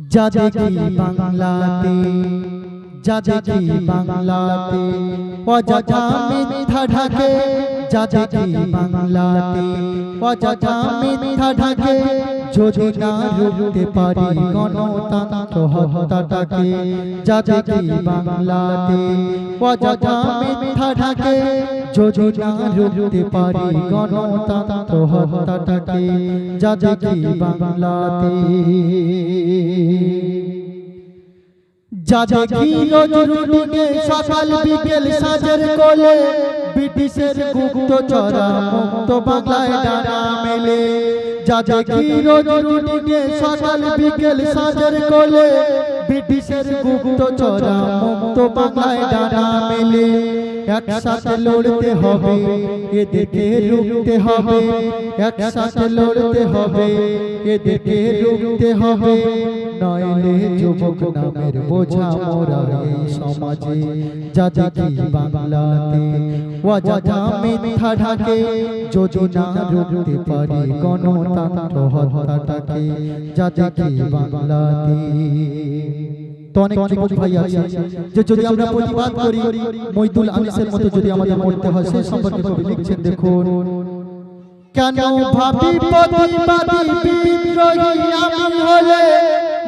দেখি বাংলাতে দেখি বাংলাতে, অযথা মিথ্যা ঢাকে দেখি বাংলাতে, অযথা মিথ্যা ঢাকে, যদি না রুখতে পারি গণতন্ত্র হত্যাটাকে দেখি বাংলাতে, অযথা মিথ্যা ঢাকে, যদি না রুখতে পারি গণতন্ত্র হত্যাটাকে দেখি বাংলাতে। যা দেখি রুটিনে সকাল বিকেল সাজের কোলে ব্রিটিশের গুপ্ত চরা মুক্ত বাংলায় ডানা মেলে। যা দেখি রুটিনে সকাল বিকেল সাজের কোলে ব্রিটিশের গুপ্ত চরা মুক্ত বাংলায় ডানা মেলে। একসাথে লড়তে হবে এদেরকে রুখতে হবে, একসাথে লড়তে হবে এদেরকে রুখতে হবে। নইলে যুবক নামের বোঝা মোরা এই সমাজে। যা দেখি বাংলাতে অযথা মিথ্যা ঢাকে, যদি রুখতে পারি গণতন্ত্র হত্যাটাকে। বাংলাতে তো অনেক যুবক ভাই আছে যে যদি আমরা প্রতিবাদ করি মইদুল আনিসের মতো যদি আমাদের মরতে হয় সেই সম্পর্কে কবি লিখছেন দেখুন। কেন ভাবি প্রতিবাদী বিদ্রোহী আমি হলে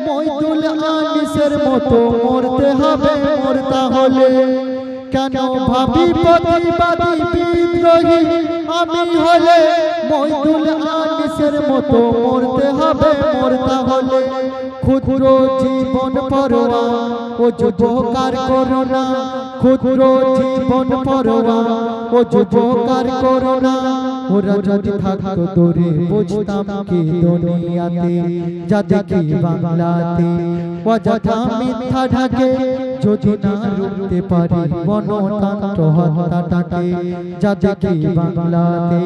মইদুল আনিসের মতো মরতে হবে মরতা হলে? কেন ভাবি প্রতিবাদী বিদ্রোহী? আমি হলে মইদুল আনিসের মতো মরতে হবে, মরতা হলে ক্ষুদ্র জীবন পরোয়া ও যুবকার করোনা। ক্ষুদ্র জীবন পরোয়া ও যুবকার করোনা। ওরা যদি থাকতো দূরে, বুঝতাম কি দুনিয়াতে যা দেখি বাংলাতে। অযথা মিথ্যা ঢাকে যদি না রুখতে পারি গণতন্ত্র হত্যাটাকে যা দেখি বাংলাতে।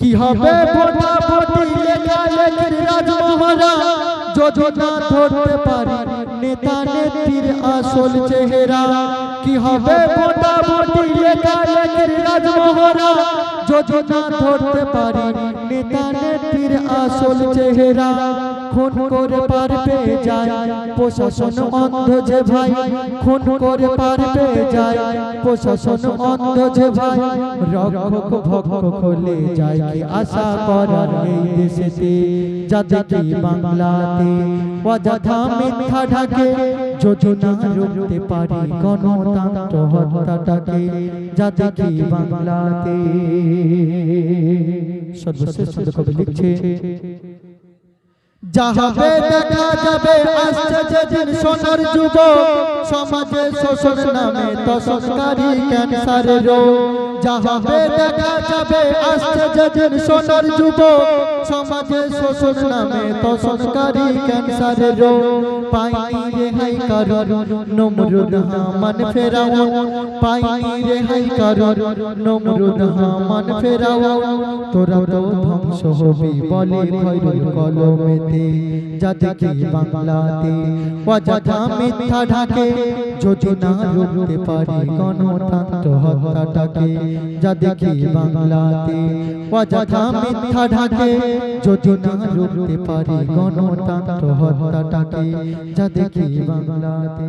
কি হবে ভোটা ভোটি লেখা লেখির রাজমহলা যদি না ধরতে পারি, নেতা নেত্রীর আসল চেহারা। কি হবে ভোটা ভোটি লেখা লেখির রাজমহলা যদি না ধরতে পারি, নেতা নেত্রীর আসল চেহারা। খুন করে পার পেয়ে যায়। প্রশাসন অন্ধ যে ভাই, খুন করে পার পেয়ে যায়। প্রশাসন অন্ধ যে ভাই, রক্ষক ভক্ত খোলে যায়। কি আশা করার এই দেশেতে? যা দেখি বাংলাতে? অযথা মিথ্যা ঢাকে যোজনা রুখতে পারি গণতন্ত্র হত্যাটাকে। যা দেখি বাংলাতে? সর্বশেষ কবি লিখছে যাহাবে দেখা যাবে আশ্চর্য দিন সোনার যুব সমাজে শোষণ নামে তসনকারী ক্যান্সারের রোগ যাহাবে দেখা যাবে, আসছে যেদিন সোনার যুগ সমাজে শোষণ নামে তসনকারী ক্যান্সারের রোগ। পাইনি রেহাই কারণ, নমরুদ হামান ফেরাও পাইনি রেহাই কারণ, নমরুদ হামান ফেরাও তোরা তো ধ্বংস হবি বলে খৈরুল কলমেতে। যা দেখি বাংলাতে অযথা মিথ্যা ঢাকে। যদি না রুখতে পারি গণতন্ত্র হত্যাটাকে যা দেখি বাংলাতে। অযথা মিথ্যা ঢাকে যদি না রুখতে পারি গণতন্ত্র হত্যাটাকে যা দেখি বাংলাতে।